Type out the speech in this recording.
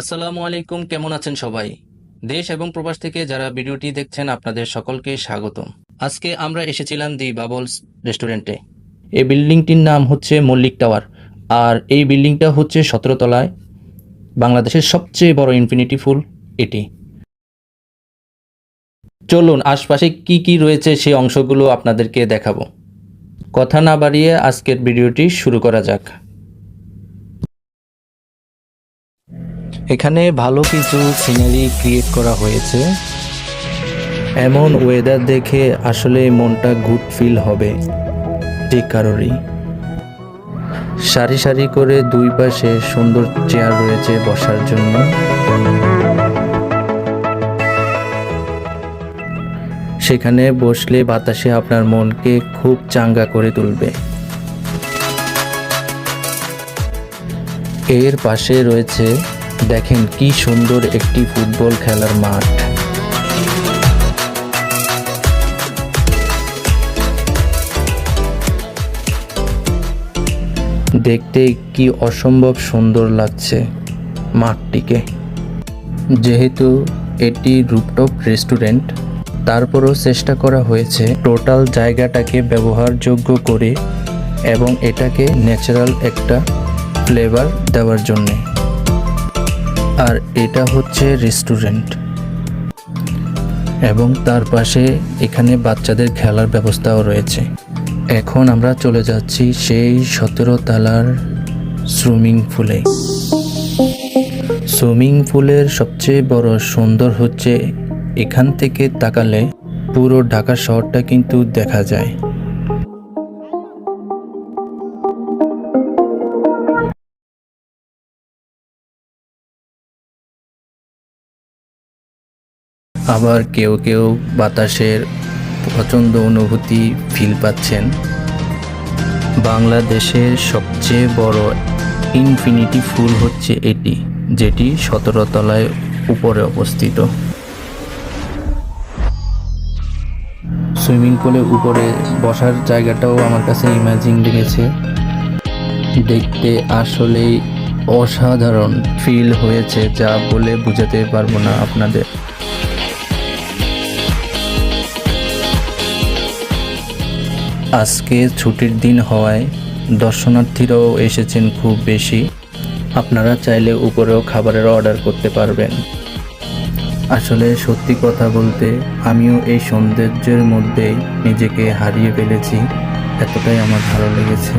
আসসালামু আলাইকুম, কেমন আছেন সবাই? দেশ এবং প্রবাস থেকে যারা ভিডিওটি দেখছেন, আপনাদের সকলকে স্বাগতম। আজকে আমরা এসেছিলাম দি বাবলস রেস্টুরেন্টে। এই বিল্ডিংটির নাম হচ্ছে মল্লিক টাওয়ার, আর এই বিল্ডিংটা হচ্ছে সতেরো তলায় বাংলাদেশের সবচেয়ে বড় ইনফিনিটি ফুল এটি। চলুন, আশপাশে কি কি রয়েছে সেই অংশগুলো আপনাদেরকে দেখাবো। কথা না বাড়িয়ে আজকের ভিডিওটি শুরু করা যাক। এখানে ভালো কিছু সিনারি ক্রিয়েট করা হয়েছে। এমন ওয়েদার দেখে আসলে মনটা গুড ফিল হবে ঠিক কারোরই। সারি সারি করে দুই পাশে সুন্দর চেয়ার রয়েছে বসার জন্য। সেখানে বসলে বাতাসে আপনার মনকে খুব চাঙ্গা করে তুলবে। এর পাশে রয়েছে দেখেন কি সুন্দর একটি ফুটবল খেলার মাঠ। দেখতে কি অসম্ভব সুন্দর লাগছে মাঠটিকে। যেহেতু এটি রুপটপ রেস্টুরেন্ট, তারপরও চেষ্টা করা হয়েছে টোটাল জায়গাটাকে ব্যবহারযোগ্য করে এবং এটাকে ন্যাচারাল একটা ফ্লেভার দেওয়ার জন্যে। আর এটা হচ্ছে রেস্টুরেন্ট। এবং তার পাশে এখানে বাচ্চাদের খেলার ব্যবস্থাও রয়েছে। এখন আমরা চলে যাচ্ছি সেই সতেরো তালার সুইমিং পুলে। সুইমিং পুলের সবচেয়ে বড় সুন্দর হচ্ছে এখান থেকে তাকালে পুরো ঢাকা শহরটা কিন্তু দেখা যায়। আবার কেউ কেউ বাতাসের প্রচণ্ড অনুভূতি ফিল পাচ্ছেন। বাংলাদেশের সবচেয়ে বড় ইনফিনিটি ফুল হচ্ছে এটি, যেটি সতেরো তলায় উপরে অবস্থিত। সুইমিং পুলের উপরে বসার জায়গাটাও আমার কাছে ইমাজিন লেগেছে। দেখতে আসলেই অসাধারণ ফিল হয়েছে, যা বলে বোঝাতে পারব না আপনাদের। আজকে ছুটির দিন হওয়ায় দর্শনার্থীরাও এসেছেন খুব বেশি। আপনারা চাইলে উপরেও খাবারের অর্ডার করতে পারবেন। আসলে সত্যি কথা বলতে আমিও এই সৌন্দর্যের মধ্যেই নিজেকে হারিয়ে ফেলেছি। এতটাই আমার ভালো লেগেছে।